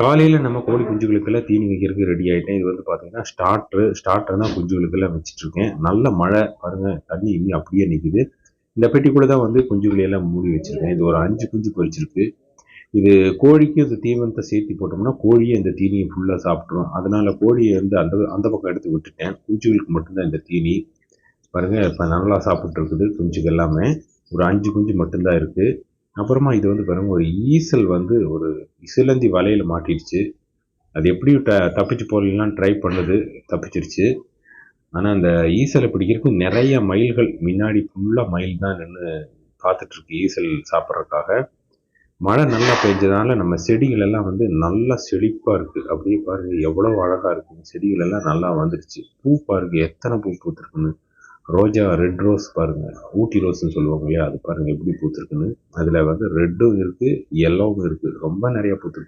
காலையில் நம்ம கோழி குஞ்சுகளுக்கெல்லாம் தீனி வைக்கிறதுக்கு ரெடி ஆகிட்டேன் இது வந்து பார்த்தீங்கன்னா ஸ்டார்ட்ரு ஸ்டார்டர் தான் குஞ்சுகளுக்கெல்லாம் வச்சுட்ருக்கேன் நல்ல மழை பாருங்கள் தண்ணி இனி அப்படியே நிற்குது இந்த பெட்டிக்குள்ளே தான் வந்து குஞ்சுகளையெல்லாம் மூடி வச்சுருக்கேன். இது ஒரு அஞ்சு குஞ்சு பொரிச்சிருக்கு இது கோழிக்கு இந்த தீவனத்தை சேர்த்து போட்டோம்னா கோழியை இந்த தீனியை ஃபுல்லாக சாப்பிட்ரும் அதனால் கோழியை வந்து அந்த அந்த பக்கம் எடுத்து விட்டுட்டேன். குஞ்சுகளுக்கு மட்டும்தான் இந்த தீனி. பாருங்கள் இப்போ நல்லா சாப்பிட்ருக்குது குஞ்சுகள் எல்லாமே. ஒரு அஞ்சு குஞ்சு மட்டும்தான் இருக்குது அப்புறமா இது வந்து பாருங்க ஒரு ஈசல் வந்து ஒரு இசிலந்தி வலையில் மாட்டிடுச்சு. அது எப்படி ட தப்பிச்சு போகலாம் ட்ரை பண்ணுது தப்பிச்சிருச்சு. ஆனால் அந்த ஈசலை பிடிக்கிறதுக்கு நிறைய மயில்கள் முன்னாடி ஃபுல்லாக மயில் தான் நின்று பார்த்துட்ருக்கு ஈசல் சாப்பிட்றதுக்காக. மழை நல்லா பெஞ்சதுனால நம்ம செடிகள் எல்லாம் வந்து நல்லா செழிப்பாக இருக்குது அப்படியே பாருங்கள் எவ்வளோ அழகாக இருக்குது செடிகள் எல்லாம் நல்லா வந்துடுச்சு பூ பாருங்கள் எத்தனை பூ பூத்துருக்குன்னு. ரோஜா ரெட் ரோஸ் பாருங்கள் ஊட்டி ரோஸ்ன்னு சொல்லுவாங்க இல்லையா? அது பாருங்கள் எப்படி பூத்துருக்குன்னு. அதில் வந்து ரெட்டும் இருக்குது எல்லோவும் இருக்குது ரொம்ப நிறையா பூத்துருக்கு.